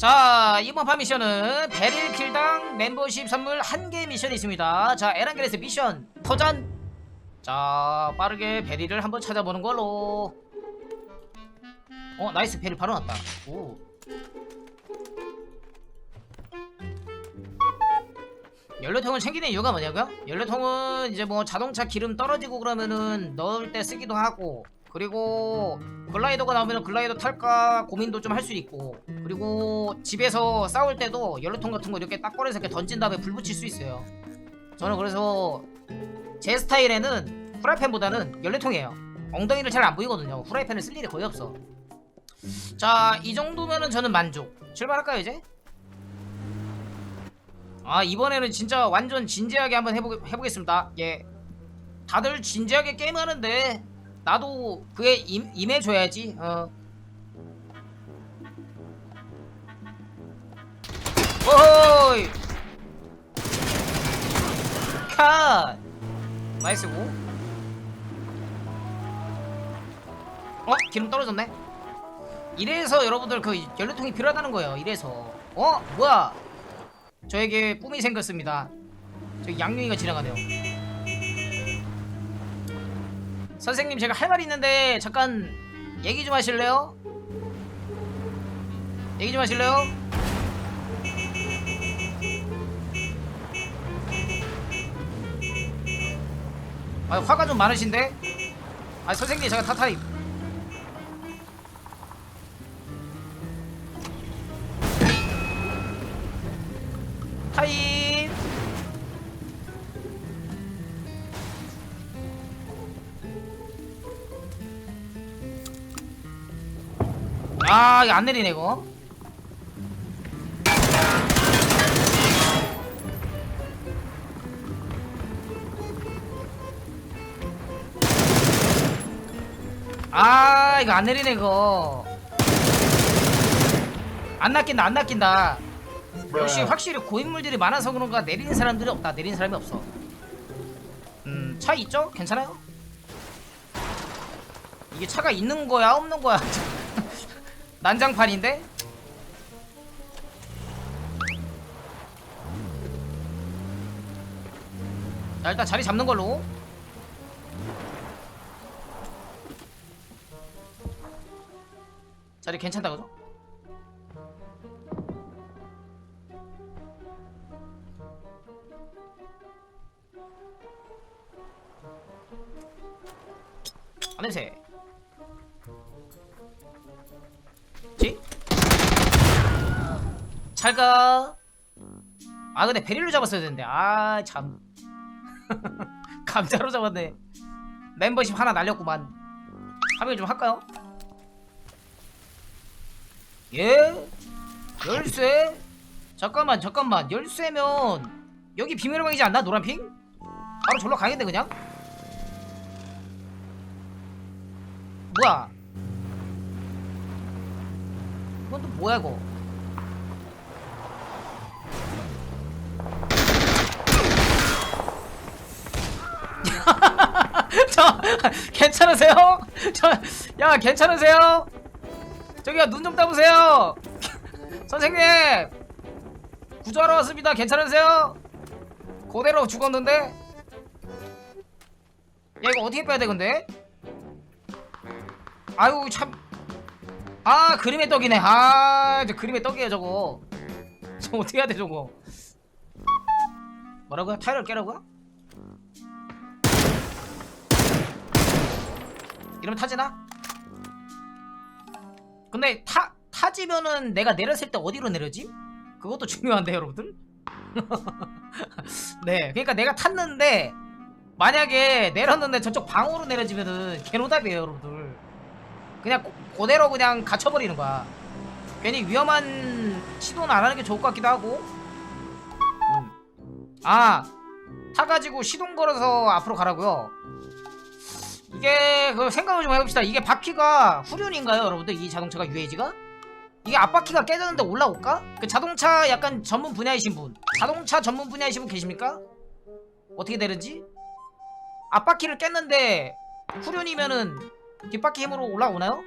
자 이번 판 미션은 베릴 킬당 멤버십 선물 한 개 미션이 있습니다. 자 에란겔에서 미션 터전. 자 빠르게 베릴을 한번 찾아보는 걸로. 어 나이스. 베릴 바로 났다. 오. 연료통을 챙기는 이유가 뭐냐고요? 연료통은 이제 뭐 자동차 기름 떨어지고 그러면은 넣을 때 쓰기도 하고 그리고 글라이더가 나오면 글라이더 탈까 고민도 좀 할 수 있고 그리고 집에서 싸울 때도 연료통 같은 거 이렇게 딱 꺼내서 이렇게 던진 다음에 불 붙일 수 있어요. 저는 그래서 제 스타일에는 후라이팬보다는 연료통이에요. 엉덩이를 잘 안 보이거든요. 후라이팬을 쓸 일이 거의 없어. 자 이 정도면은 저는 만족. 출발할까요 이제? 아 이번에는 진짜 완전 진지하게 한번 해보, 해보겠습니다. 예. 다들 진지하게 게임하는데 나도 그에 임, 임해줘야지. 어 오이 컷 나이스 고 어? 기름 떨어졌네 이래서 여러분들 그 연료통이 필요하다는 거예요 이래서 어? 뭐야 저에게 꿈이 생겼습니다. 저 양용이가 지나가네요. 선생님 제가 할 말이 있는데 잠깐 얘기 좀 하실래요? 얘기 좀 하실래요? 아 화가 좀 많으신데? 아 선생님 제가 타타임. 타임! 아 이거 안 내리네 이거 아 이거 안 내리네 이거 안 낚인다 안 낚인다 역시 확실히 고인물들이 많아서 그런가 내리는 사람들이 없다. 내리는 사람이 없어. 음, 차 있죠? 괜찮아요? 이게 차가 있는 거야, 없는 거야? 난장판인데? 자, 일단 자리 잡는 걸로. 괜찮다, 그죠? 아 냄새 지? 잘가 아 근데 베릴로 잡았어야 되는데 아 참 감자로 잡았네 멤버십 하나 날렸구만 합의 좀 할까요? 예? 열쇠? 잠깐만 잠깐만 열쇠면 여기 비밀방이지 않나 노란핑? 바로 절로 가야겠네 그냥 뭐야? 이건 또 뭐야 이거? 저 괜찮으세요? 저 야 괜찮으세요? 저기요 눈좀 떠보세요. 선생님 구조하러 왔습니다. 괜찮으세요? 그대로 죽었는데? 야 이거 어떻게 빼야 돼 근데? 아유 참. 아 그림의 떡이네. 아저 그림의 떡이에요 저거. 저 어떻게 해야 돼 저거? 뭐라고요? 타이를 깨라고요? 이러면 타지나? 근데 타 타지면은 내가 내렸을 때 어디로 내려지? 그것도 중요한데 여러분들. 네, 그러니까 내가 탔는데 만약에 내렸는데 저쪽 방으로 내려지면은 개노답이에요 여러분들. 그냥 고, 그대로 그냥 갇혀버리는 거야. 괜히 위험한 시도는 안 하는 게 좋을 것 같기도 하고. 음. 아, 타가지고 시동 걸어서 앞으로 가라고요. 이게 그 생각을 좀 해봅시다 이게 바퀴가 후륜인가요 여러분들 이 자동차가 UAG가? 이게 앞바퀴가 깨졌는데 올라올까? 그 자동차 약간 전문 분야이신 분 자동차 전문 분야이신 분 계십니까? 어떻게 되는지? 앞바퀴를 깼는데 후륜이면은 뒷바퀴 힘으로 올라오나요?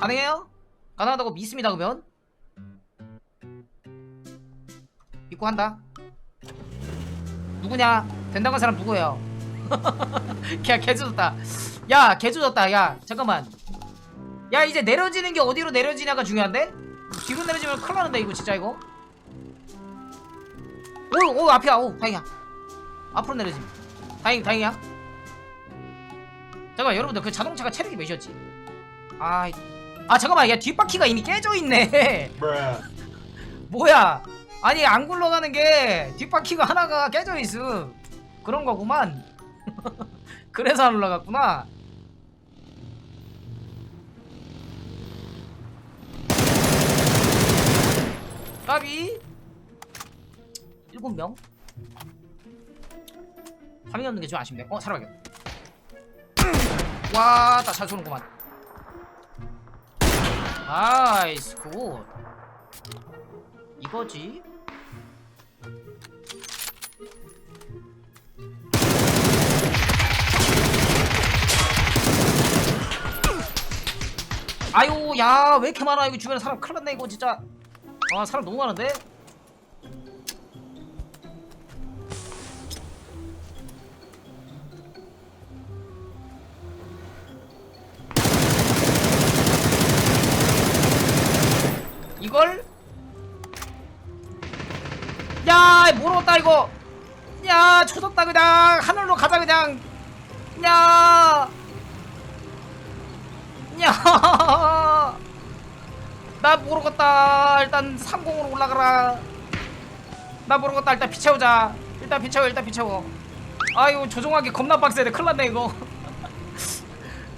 가능해요? 가능하다고 믿습니다 그러면 믿고 한다 누구냐 된다고 한 사람 누구예요? 야 개주졌다. 야 개주졌다. 야 잠깐만. 야 이제 내려지는 게 어디로 내려지냐가 중요한데? 뒤로 내려지면 큰일 나는데 이거 진짜 이거? 오 오 앞이야. 오 다행이야. 앞으로 내려짐. 다행 다행이야. 잠깐만 여러분들 그 자동차가 체력이 몇이었지? 아, 아 잠깐만. 야 뒷바퀴가 이미 깨져 있네. 뭐야? 아니 안 굴러가는 게 뒷바퀴가 하나가 깨져 있음. 그런 거구만 그래서 안 올라갔구나. 까비. 일곱 명. 화면이 없는 게 좀 아쉽네. 어 살아가겠다 와나 잘 쏘는구만. 나이스 굿. 이거지 아유 야 왜 이렇게 많아? 이거 주변에 사람 큰일 났네 이거 진짜. 아 사람 너무 많은데? 이걸? 야 모르겠다 이거? 야 초졌다 그냥. 하늘로 가자 그냥. 야 야, 나 모르겠다. 일단 30으로 올라가라. 나 모르겠다. 일단 피 채우자. 일단 피 채워. 일단 피 채워. 아유 조종하기 겁나 빡세네. 큰일 났네 이거.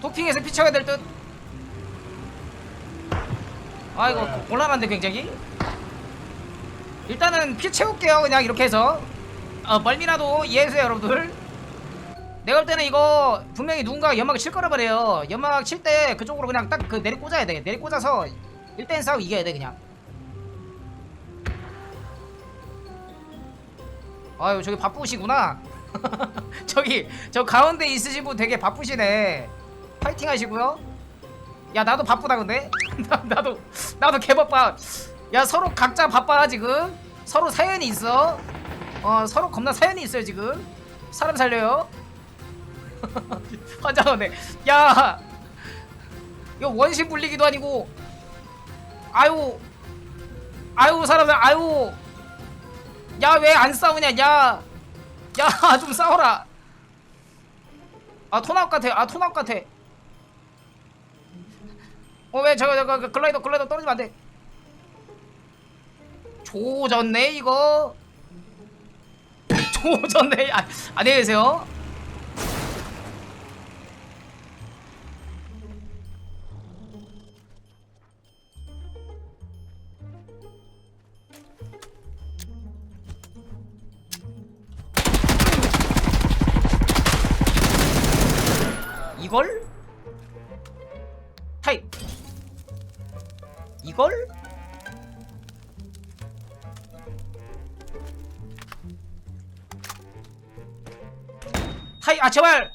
도핑해서 피 채워야 될 듯. 아 이거 곤란한데 굉장히. 일단은 피 채울게요. 그냥 이렇게 해서. 어, 멀미나도 이해해주세요 여러분들. 내가 볼 때는 이거 분명히 누군가 연막을 칠 거라 말이에요. 연막 칠 때 그쪽으로 그냥 딱 그 내리 꽂아야 돼. 내리 꽂아서 1대1 싸움 이겨야 돼 그냥. 아유 저기 바쁘시구나. 저기 저 가운데 있으신 분 되게 바쁘시네. 파이팅 하시고요. 야 나도 바쁘다 근데. 나, 나도 나도 개바빠. 야 서로 각자 바빠 지금. 서로 사연이 있어. 어 서로 겁나 사연이 있어요 지금. 사람 살려요 환장하네. 야! 이거 원심 불리기도 아니고. 아유. 아유 사람들 아유. 야 왜 안 싸우냐 야 야 좀 싸워라. 아 토나웃 같아. 아 토나웃 같아. 어왜 저거 저거 그 글라이더 글라이더 떨어지면 안 돼. 조졌네 이거. 조졌네. 아, 안녕히 계세요 이걸? 타입 아 제발!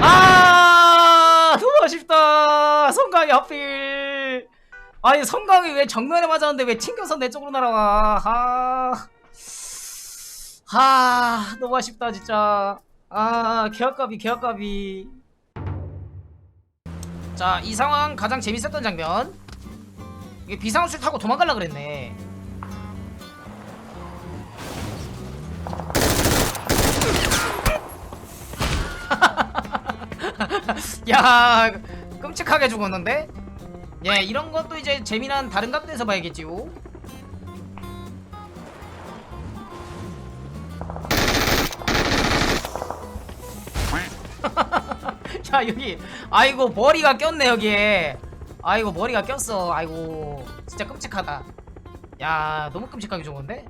아 너무 아쉽다. 성강이 하필. 아니 성강이 왜 정면에 맞았는데 왜 튕겨서 내 쪽으로 날아와 아, 아 너무 아쉽다 진짜. 아 개학갑이 개학갑이 자 이 상황 가장 재밌었던 장면. 이게 비상술 타고 도망갈라 그랬네. 야 끔찍하게 죽었는데? 예 이런 것도 이제 재미난 다른 각도에서 봐야겠지요 야 여기. 아이고 머리가 꼈네 여기에. 아이고 머리가 꼈어. 아이고. 진짜 끔찍하다. 야 너무 끔찍하게 좋은데